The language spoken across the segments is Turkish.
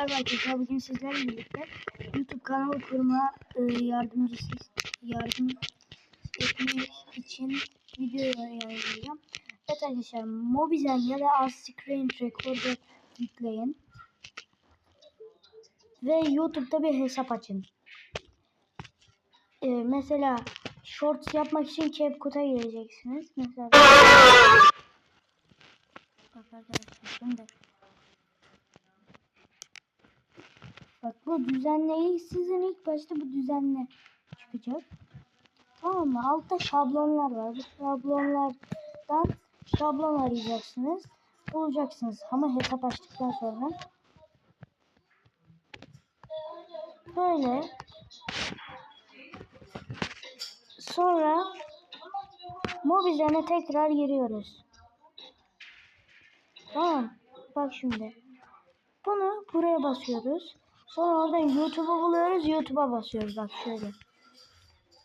Merhaba arkadaşlar bugün sizlerle birlikte YouTube kanalı kurma e, yardımcısı yardım etmek için video yayınlayacağım. Evet arkadaşlar Mobizen ya da Az Screen Recorder yükleyin. Ve YouTube'da bir hesap açın. E, mesela Shorts yapmak için CapCut'a gireceksiniz. Mesela Bak arkadaşlar şimdi Bak bu düzenleyi sizin ilk başta bu düzenle çıkacak. Tamam mı? Altta şablonlar var. Bu şablonlardan şablon arayacaksınız. Bulacaksınız ama hesap açtıktan sonra. Böyle. Sonra Mobizen'e tekrar giriyoruz. Tamam. Bak şimdi. Bunu buraya basıyoruz. Sonra oradan YouTube'u buluyoruz. YouTube'a basıyoruz. Bak şöyle.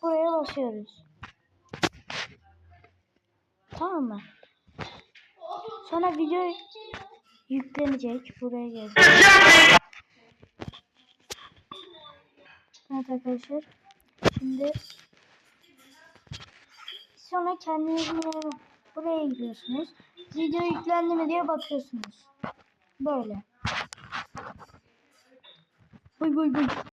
Buraya basıyoruz. Tamam mı? Sonra video yüklenecek. Buraya gelecek. Evet arkadaşlar. Şimdi sonra kendinizin buraya gidiyorsunuz. Video yüklendi mi diye bakıyorsunuz. Böyle. Oy oy oy.